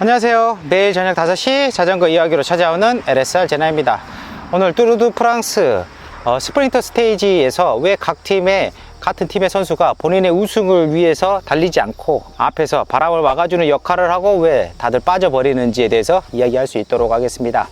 안녕하세요. 매일 저녁 5시 자전거 이야기로 찾아오는 LSR 제나입니다. 오늘 뚜르드 프랑스 어, 스프린터 스테이지에서 왜 각 팀의 같은 팀의 선수가 본인의 우승을 위해서 달리지 않고 앞에서 바람을 막아주는 역할을 하고 왜 다들 빠져버리는지에 대해서 이야기할 수 있도록 하겠습니다.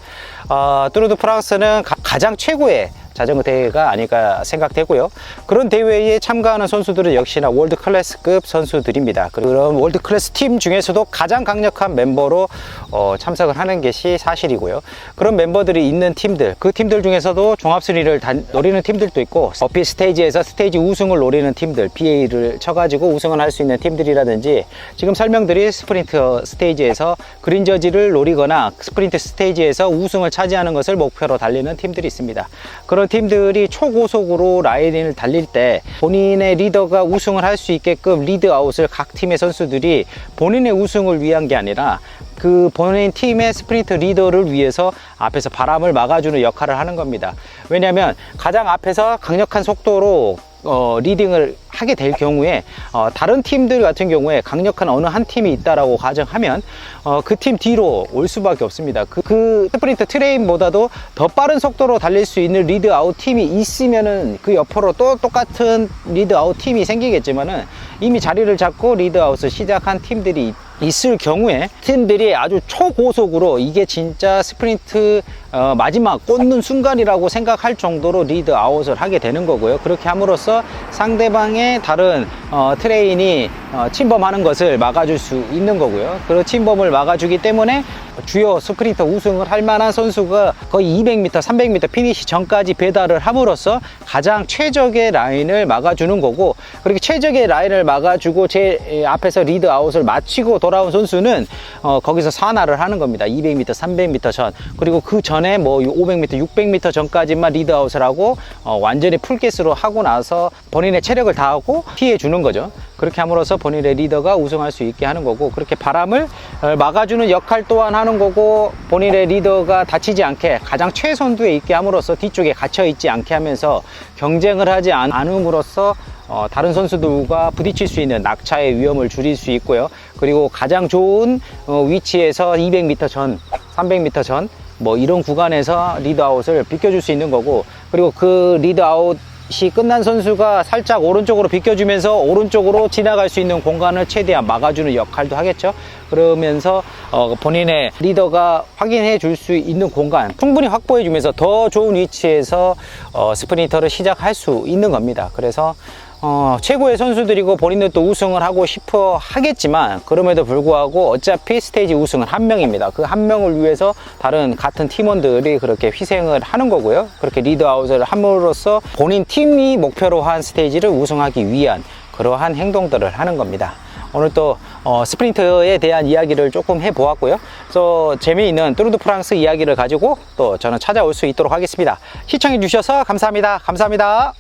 어, 뚜르드 프랑스는 가, 가장 최고의 자전거 대회가 아닐까 생각되고요. 그런 대회에 참가하는 선수들은 역시나 월드 클래스급 선수들입니다. 그런 월드 클래스 팀 중에서도 가장 강력한 멤버로 어, 참석을 하는 것이 사실이고요. 그런 멤버들이 있는 팀들, 그 팀들 중에서도 종합 순위를 단- 노리는 팀들도 있고 어필 스테이지에서 스테이지 우승을 노리는 팀들, BA를 쳐가지고 우승을 할 수 있는 팀들이라든지 지금 설명드린 스프린트 스테이지에서 그린 저지를 노리거나 스프린트 스테이지에서 우승을 차지하는 것을 목표로 달리는 팀들이 있습니다. 그런 팀들이 초고속으로 라인을 달릴 때 본인의 리더가 우승을 할 수 있게끔 리드 아웃을 각 팀의 선수들이 본인의 우승을 위한 게 아니라 그 본인 팀의 스프린트 리더를 위해서 앞에서 바람을 막아주는 역할을 하는 겁니다. 왜냐하면 가장 앞에서 강력한 속도로 어, 리딩을 하게 될 경우에 어, 다른 팀들 같은 경우에 강력한 어느 한 팀이 있다라고 가정하면 어, 그 팀 뒤로 올 수밖에 없습니다. 그, 그 스프린트 트레인보다도 더 빠른 속도로 달릴 수 있는 리드 아웃 팀이 있으면은 그 옆으로 또 똑같은 리드 아웃 팀이 생기겠지만은 이미 자리를 잡고 리드 아웃을 시작한 팀들이 있을 경우에 팀들이 아주 초고속으로 이게 진짜 스프린트 어, 마지막 꽂는 순간이라고 생각할 정도로 리드 아웃을 하게 되는 거고요. 그렇게 함으로써 상대방의 다른 어, 트레인이 어, 침범하는 것을 막아줄 수 있는 거고요. 그 침범을 막아주기 때문에 주요 스프린터 우승을 할 만한 선수가 거의 200m, 300m 피니시 전까지 배달을 함으로써 가장 최적의 라인을 막아주는 거고 그렇게 최적의 라인을 막아주고 제 앞에서 리드 아웃을 마치고 돌아온 선수는 어, 거기서 산화를 하는 겁니다. 200m, 300m 전 그리고 그 전에 뭐 500m, 600m 전까지만 리드 아웃을 하고 어, 완전히 풀게스로 하고 나서 본인의 체력을 다하고 피해 주는 거죠. 그렇게 함으로써 본인의 리더가 우승할 수 있게 하는 거고 그렇게 바람을 어, 막아주는 역할 또한 하는 거고 본인의 리더가 다치지 않게 가장 최선두에 있게 함으로써 뒤쪽에 갇혀 있지 않게 하면서 경쟁을 하지 않- 않음으로써 어, 다른 선수들과 부딪힐 수 있는 낙차의 위험을 줄일 수 있고요. 그리고 가장 좋은 어, 위치에서 200m 전, 300m 전, 뭐 이런 구간에서 리드아웃을 비껴줄 수 있는 거고, 그리고 그 리드아웃 이 끝난 선수가 살짝 오른쪽으로 비껴주면서 오른쪽으로 지나갈 수 있는 공간을 최대한 막아주는 역할도 하겠죠. 그러면서 어, 본인의 리더가 확인해 줄 수 있는 공간 충분히 확보해 주면서 더 좋은 위치에서 어, 스프린터를 시작할 수 있는 겁니다. 그래서 어, 최고의 선수들이고 본인들도 우승을 하고 싶어 하겠지만 그럼에도 불구하고 어차피 스테이지 우승은 한 명입니다. 그 한 명을 위해서 다른 같은 팀원들이 그렇게 희생을 하는 거고요. 그렇게 리드아웃을 함으로써 본인 팀이 목표로 한 스테이지를 우승하기 위한 그러한 행동들을 하는 겁니다. 오늘 또 어, 스프린트에 대한 이야기를 조금 해보았고요. 또 재미있는 뚜르드 프랑스 이야기를 가지고 또 저는 찾아올 수 있도록 하겠습니다. 시청해 주셔서 감사합니다. 감사합니다.